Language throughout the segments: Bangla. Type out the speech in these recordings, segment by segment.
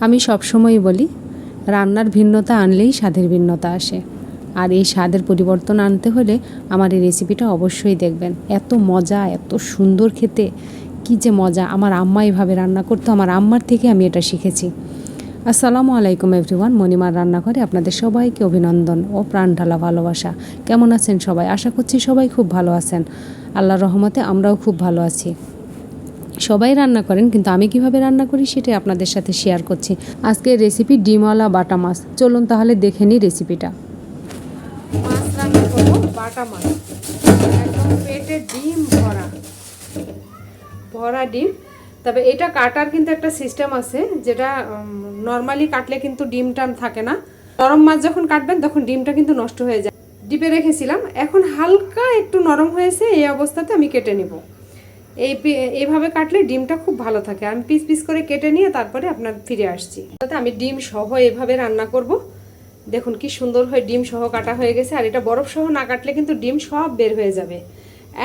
আমি সবসময়ই বলি, রান্নার ভিন্নতা আনলেই স্বাদের ভিন্নতা আসে। আর এই স্বাদের পরিবর্তন আনতে হলে আমার এই রেসিপিটা অবশ্যই দেখবেন। এত মজা, এত সুন্দর খেতে। কী যে মজা, আমার আম্মা এভাবে রান্না করতো, আমার আম্মার থেকে আমি এটা শিখেছি। আসসালামু আলাইকুম এভরিওয়ান মণিমার রান্নাঘরে আপনাদের সবাইকে অভিনন্দন ও প্রাণ ঢালা ভালোবাসা। কেমন আছেন সবাই? আশা করছি সবাই খুব ভালো আছেন। আল্লাহর রহমতে আমরাও খুব ভালো আছি। সবাই রান্না করেন, কিন্তু আমি কীভাবে রান্না করি সেটাই আপনাদের সাথে শেয়ার করছি। আজকের রেসিপি ডিমওয়ালা বাটা মাছ। চলুন তাহলে দেখে নিই রেসিপিটা মাছ রান্না বাটা মাছ। একদম পেটে ডিম ভরা। ভরা ডিম। তবে এটা কাটার কিন্তু একটা সিস্টেম আছে, যেটা নর্মালি কাটলে কিন্তু ডিমটা থাকে না। নরম মাছ যখন কাটবেন, তখন ডিমটা কিন্তু নষ্ট হয়ে যায়। ডিপে রেখেছিলাম। এখন হালকা একটু নরম হয়েছে, এই অবস্থাতে আমি কেটে নেব। এই এইভাবে কাটলে ডিমটা খুব ভালো থাকে। আমি পিস পিস করে কেটে নিয়ে তারপরে আপনার ফিরে আসছি। তাতে আমি ডিম সহ এভাবে রান্না করব। দেখুন কি সুন্দর হয়ে ডিম সহ কাটা হয়ে গেছে। আর এটা বরফ সহ না কাটলে কিন্তু ডিম সব বের হয়ে যাবে।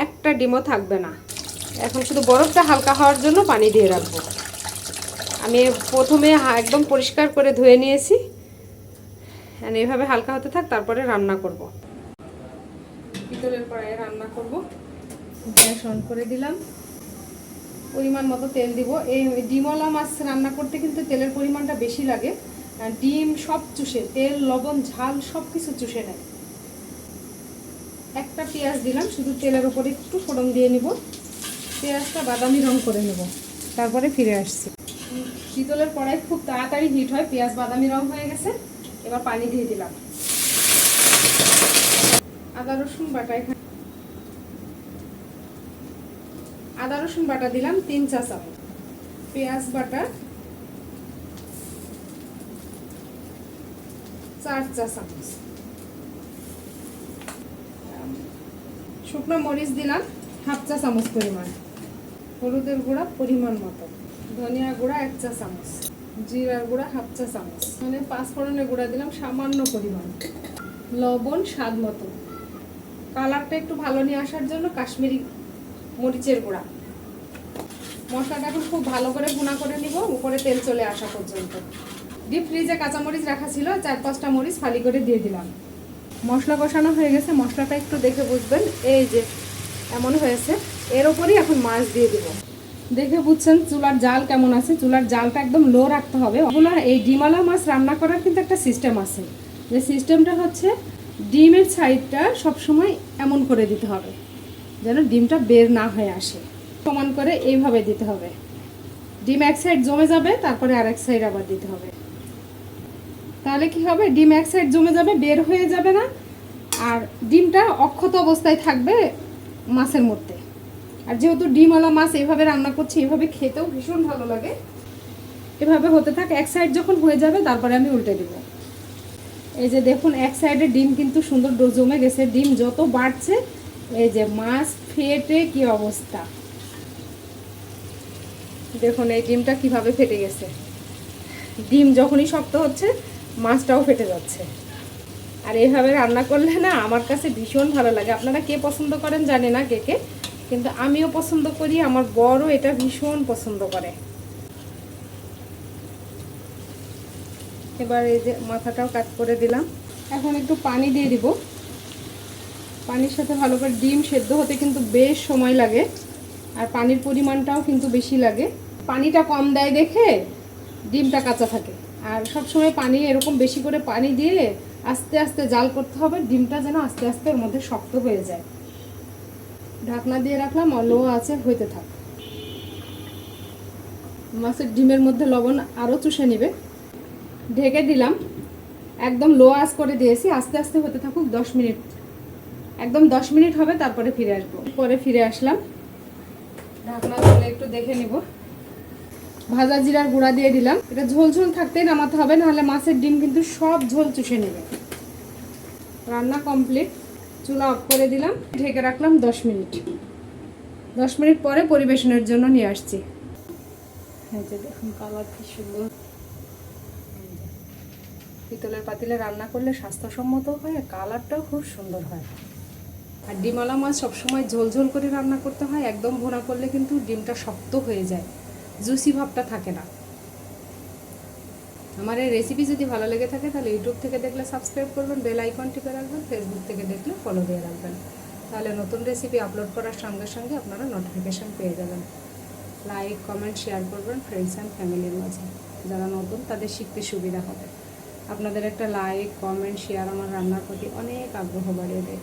একটা ডিমও থাকবে না। এখন শুধু বরফটা হালকা হওয়ার জন্য পানি দিয়ে রাখব। আমি প্রথমে একদম পরিষ্কার করে ধুয়ে নিয়েছি। আর এইভাবে হালকা হতে থাক, তারপরে রান্না করব। পিতলের কড়াইয়ে রান্না করব। গ্যাস অন করে দিলাম। পরিমাণ মতো তেল দিব। এই ডিমওয়ালা মাছ রান্না করতে কিন্তু তেলের পরিমাণটা বেশি লাগে। ডিম সব চুষে, তেল, লবণ, ঝাল সব কিছু চুষে নেয়। একটা পেঁয়াজ দিলাম, শুধু তেলের উপরে একটু ফোড়ন দিয়ে নিব। পেঁয়াজটা বাদামি রং করে নেব। তারপরে ফিরে আসছি। শীতলের কড়াই খুব তাড়াতাড়ি হিট হয়, পেঁয়াজ বাদামি রং হয়ে গেছে। এবার পানি দিয়ে দিলাম। আদা, রসুন, বাটা এখানে আদা, রসুন বাটা দিলাম তিন চা চামচ। পেঁয়াজ বাটা চার চা চামচ। শুকনো মরিচ দিলাম হাফ চা চামচ পরিমাণ। হলুদের গুঁড়া পরিমাণ মতো। ধনিয়া গুঁড়া এক চা চামচ। জিরার গুঁড়া হাফ চা চামচ। মানে পাঁচফোড়নের গুঁড়া দিলাম সামান্য পরিমাণ। লবণ স্বাদ মতো। কালারটা একটু ভালো নিয়ে আসার জন্য কাশ্মীরি মরিচের গুঁড়া। মশলাটা এখন খুব ভালো করে ভুনা করে নিব, উপরে তেল চলে আসা পর্যন্ত। ডিপ ফ্রিজে কাঁচামরিচ রাখা ছিল, চার পাঁচটা মরিচ ফালি করে দিয়ে দিলাম। মশলা কষানো হয়ে গেছে, মশলাটা একটু দেখে বুঝবেন, এই যে এমন হয়েছে। এর ওপরই এখন মাছ দিয়ে দেব। দেখে বুঝছেন চুলার জাল কেমন আছে? চুলার জালটা একদম লো রাখতে হবে। ওগুলো এই ডিমালা মাছ রান্না করার কিন্তু একটা সিস্টেম আছে। যে সিস্টেমটা হচ্ছে ডিমের সাইডটা সবসময় এমন করে দিতে হবে। যেন ডিমটা বের না হয়ে আসে। সমান করে এইভাবে দিতে হবে। ডিম এক সাইড জমে যাবে, তারপরে আর এক সাইড আবার দিতে হবে। তাহলে কি হবে? ডিম এক সাইড জমে যাবে, বের হয়ে যাবে না। আর ডিমটা অক্ষত অবস্থায় থাকবে মাছের মধ্যে। আর যেহেতু ডিমওয়ালা মাছ এইভাবে রান্না করছি এইভাবে খেতেও ভীষণ ভালো লাগে। এভাবে হতে থাক, এক সাইড যখন হয়ে যাবে, তারপরে আমি উল্টে দিব। এই যে দেখুন, এক সাইডে ডিম কিন্তু সুন্দর জমে গেছে। ডিম যত বাড়ছে এই যে মাছ ফেটে কি অবস্থা? দেখুন, এই ডিমটা কীভাবে ফেটে গেছে। ডিম যখনই শক্ত হচ্ছে, মাছটাও ফেটে যাচ্ছে। আর এইভাবে রান্না করলে না, আমার কাছে ভীষণ ভালো লাগে। আপনারা কে পছন্দ করেন জানি না কে কে, কিন্তু আমিও পছন্দ করি। আমার বড় এটা ভীষণ পছন্দ করে। এবার এই যে মাথাটাও কাট করে দিলাম। এখন একটু পানি দিয়ে দিব। পানির সাথে ভালো করে ডিম সেদ্ধ হতে কিন্তু বেশ সময় লাগে, আর পানির পরিমাণটাও কিন্তু বেশি লাগে। পানিটা কম দেয় দেখে ডিমটা কাঁচা থাকে। আর সব সময় পানি এরকম বেশি করে পানি দিয়ে আস্তে আস্তে জাল করতে হবে, ডিমটা যেন আস্তে আস্তে ওর মধ্যে শক্ত হয়ে যায়। ঢাকনা দিয়ে রাখলাম লো আছে হইতে থাক। মাছের ডিমের মধ্যে লবণ আরও চুষে নিবে। ঢেকে দিলাম। একদম লো আঁচ করে দিয়েছি, আস্তে আস্তে হতে থাকুক দশ মিনিট। একদম দশ মিনিট হবে, তারপরে ফিরে আসব। পরে ফিরে আসলাম। ঢাকনা খুলে একটু দেখে নিব। ভাজা জিরার গুঁড়া দিয়ে দিলাম। এটা ঝোল ঝোল থাকতেই নামাতে হবে, নাহলে মাছের ডিম কিন্তু সব ঝোল চুষে নেবে। রান্না কমপ্লিট। চুলা অফ করে দিলাম। ঢেকে রাখলাম দশ মিনিট। দশ মিনিট পরে পরিবেশনের জন্য নিয়ে আসছি। এই যে দেখুন কালার কি সুন্দর। পিতলের পাতিলে রান্না করলে স্বাস্থ্যসম্মত হয় কালারটাও খুব সুন্দর হয়। আর ডিমওয়ালা মাছ সবসময় ঝোল ঝোল করে রান্না করতে হয়, একদম ভোনা করলে কিন্তু ডিমটা শক্ত হয়ে যায়, জুসি ভাবটা থাকে না। আমার এই রেসিপি যদি ভালো লেগে থাকে তাহলে ইউটিউব থেকে দেখলে সাবস্ক্রাইব করবেন বেল আইকন টিপে রাখবেন ফেসবুক থেকে দেখলে ফলো দিয়ে রাখবেন। তাহলে নতুন রেসিপি আপলোড করার সঙ্গে সঙ্গে আপনারা নোটিফিকেশান পেয়ে যাবেন। লাইক কমেন্ট শেয়ার করবেন ফ্রেন্ডস অ্যান্ড ফ্যামিলির মাঝে, যারা নতুন তাদের শিখতে সুবিধা হবে। আপনাদের একটা লাইক কমেন্ট শেয়ার আমার রান্নার প্রতি অনেক আগ্রহ বাড়িয়ে দেয়।